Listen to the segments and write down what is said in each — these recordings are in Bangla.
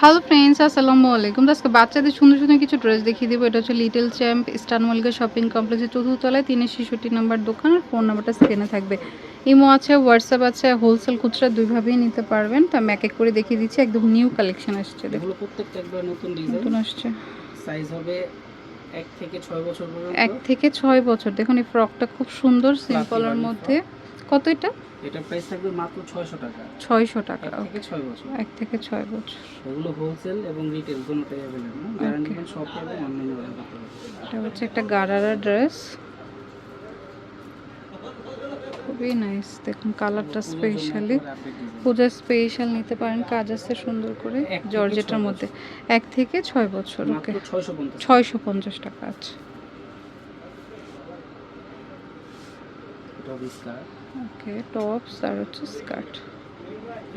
হ্যালো ফ্রেন্ডস আসসালামু আলাইকুম আজকে বাচ্চাদের সুন্দর সুন্দর কিছু ড্রেস দেখিয়ে দেবো। এটা হচ্ছে little champ eastern Mallika shopping কমপ্লেক্সের চতুর্থ তলায় তিনের ছেষট্টি নাম্বার দোকান আর ফোন নাম্বারটা স্ক্রিনে থাকবে। ইমো আছে হোয়াটসঅ্যাপ আছে হোলসেল খুচরা দুইভাবেই নিতে পারবেন। তো আমি এক এক করে দেখিয়ে দিচ্ছি একদম নিউ কালেকশন আসছে। দেখুন। প্রত্যেকটা একবার নতুন নতুন আসছে। সাইজ হবে এক থেকে ছয় বছর এক থেকে ছয় বছর। দেখুন এই ফ্রকটা খুব সুন্দর সিম্পলের মধ্যে। কত এটা? এটা প্রাইস থাকবে মাত্র ছয়শো টাকা। ছয়শো টাকা এক থেকে ছয় বছর। এক থেকে ছয় বছর। এগুলো হোলসেল এবং রিটেল শপে এবং অনলাইনে অর্ডার করতে পারবেন এটা হচ্ছে একটা গারারা ড্রেস খুবই নাইস দেখুন কালারটা স্পেশালি পূজার স্পেশাল নিতে পারেন কাজ আছে সুন্দর করে জর্জেটার মধ্যে। এক থেকে ছয় বছর ওকে ছয়শো পঞ্চাশ টাকা আছে। স্কার্ট ওকে টপস আর হচ্ছে স্কার্ট।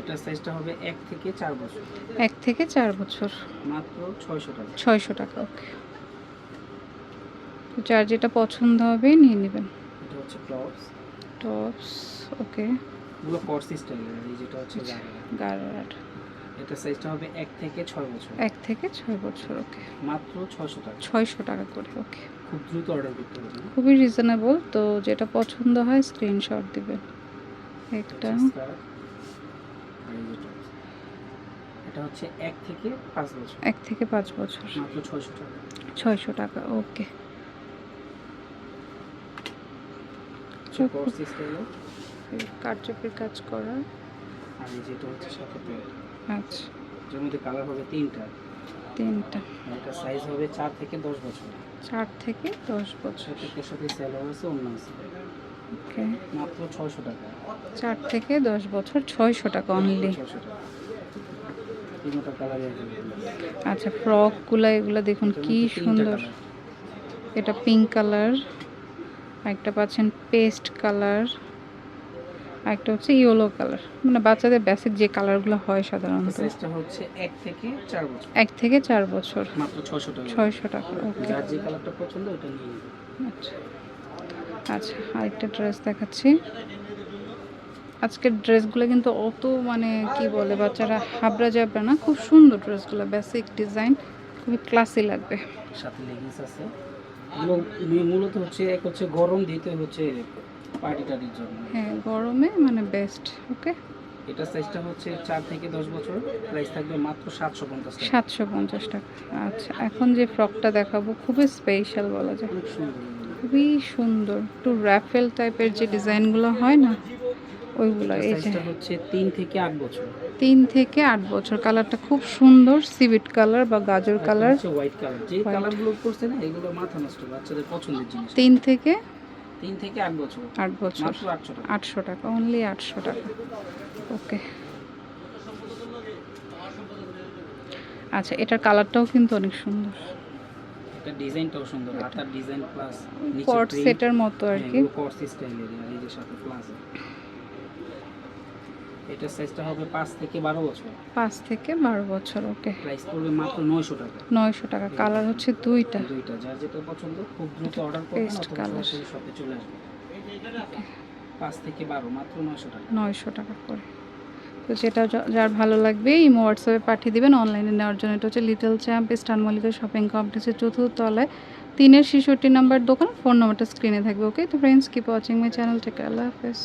এটা সাইজটা হবে এক থেকে চার বছর। এক থেকে চার বছর। মাত্র ছয়শো টাকা। ছয়শো টাকা ওকে। যার যেটা পছন্দ হবে নিয়ে নেবেন। এটা হচ্ছে টপস। টপস ওকে। এগুলো কর্সি স্টাইলের এই যেটা হচ্ছে গাড়ি গারারাট এটা সাইজটা হবে এক থেকে ছয় বছর। এক থেকে ছয় বছর ওকে মাত্র ছয়শো টাকা। ছয়শো টাকা করে ওকে খুব দ্রুত অর্ডার করতে হবে খুবই রিজনেবল তো যেটা পছন্দ হয় স্ক্রিনশট দিবেন। একটা। এটা হচ্ছে এক থেকে পাঁচ বছর। এক থেকে পাঁচ বছর। মাত্র ছয়শো টাকা। ছয়শো টাকা ওকে স্টাইলের কারচুপির কাজ করা। আর এই যেটা হচ্ছে সাথে। আচ্ছা। মধ্যে কালার হবে তিনটা। তিনটা। এটা সাইজ হবে চার থেকে দশ বছর। চার থেকে দশ বছর। প্রত্যেকের সাথে স্যালোয়ার আছে অন্য আছে। ওকে। মাত্র ছয়শো টাকা। চার থেকে দশ বছর ছয়শো টাকা অনলি ছয়শো টাকা। আচ্ছা ফ্রকগুলো এগুলো দেখুন কি সুন্দর। এটা পিঙ্ক কালার একটা পাচ্ছেন পেস্ট কালার একটা হচ্ছে ইয়েলো কালার মানে বাচ্চাদের বেসিক যে কালারগুলো হয় সাধারণত। সাইজটা হচ্ছে এক থেকে চার বছর। এক থেকে চার বছর। মাত্র ছয়শো টাকা। ছয়শো টাকা ওকে যার যে কালারটা পছন্দ ওটা নিয়ে নেবেন আচ্ছা। আচ্ছা আরেকটা ড্রেস দেখাচ্ছি। আজকের ড্রেসগুলো কিন্তু অত মানে কি বলে বাচ্চারা হাবড়া যাবে না খুব সুন্দর ড্রেসগুলো বেসিক ডিজাইন খুবই ক্লাসি লাগবে। সাথে লেগিংস আছে। এগুলো মূলত হচ্ছে এক হচ্ছে গরম দিতে হচ্ছে পার্টি জন্য। হ্যাঁ গরমে মানে বেস্ট ওকে এটা সাইজটা হচ্ছে চার থেকে দশ বছর। প্রাইস থাকবে মাত্র সাতশো পঞ্চাশ টাকা। সাতশো পঞ্চাশ টাকা। আচ্ছা এখন যে ফ্রকটা দেখাবো খুবই স্পেশাল বলা যায়। খুবই সুন্দর। একটু র্যাফেল টাইপের যে ডিজাইনগুলো হয় না ওইগুলো এই যে হচ্ছে তিন থেকে আট বছর। তিন থেকে আট বছর। কালারটা খুব সুন্দর সিভিট কালার বা গাজর কালার হোয়াইট কালার যে. কালারগুলো করছে না এগুলো মাথা নষ্ট বাচ্চাদের পছন্দের জিনিস। তিন থেকে তিন থেকে আট বছর। আট বছর। আটশো টাকা। আটশো টাকা অনলি আটশো টাকা। ওকে আচ্ছা এটার কালারটাও কিন্তু অনেক সুন্দর। এটা ডিজাইনটাও সুন্দর হাতার ডিজাইন প্লাস কট সেটের মতো আর কি। কর্স স্টাইলের আর এই যে সাথে প্লাস এটা সাইজটা হবে পাঁচ থেকে বারো বছর। পাঁচ থেকে বারো বছর ওকে প্রাইস পড়বে মাত্র নয়শো টাকা। নয়শো টাকা কালার হচ্ছে দুইটা। দুইটা যার যেটা পছন্দ খুব দ্রুত অর্ডার অথবা colour। সরাসরি শপে চলে আসবে পাঁচ থেকে বারো মাত্র নয়শো টাকা। নয়শো টাকা করে। তো যেটা যার ভালো লাগবে ইমো হোয়াটসঅ্যাপে পাঠিয়ে দিবেন। অনলাইনে নেওয়ার জন্য এটা হচ্ছে লিটল চ্যাম্প স্টান মল্লিকা শপিং কমপ্লেক্সের চতুর্থ তলায়। তিনের ছেষট্টি নাম্বার দোকান ফোন নাম্বারটা স্ক্রিনে থাকবে ওকে তো friends keep watching my channel থেকে আল্লাহ হাফেজ।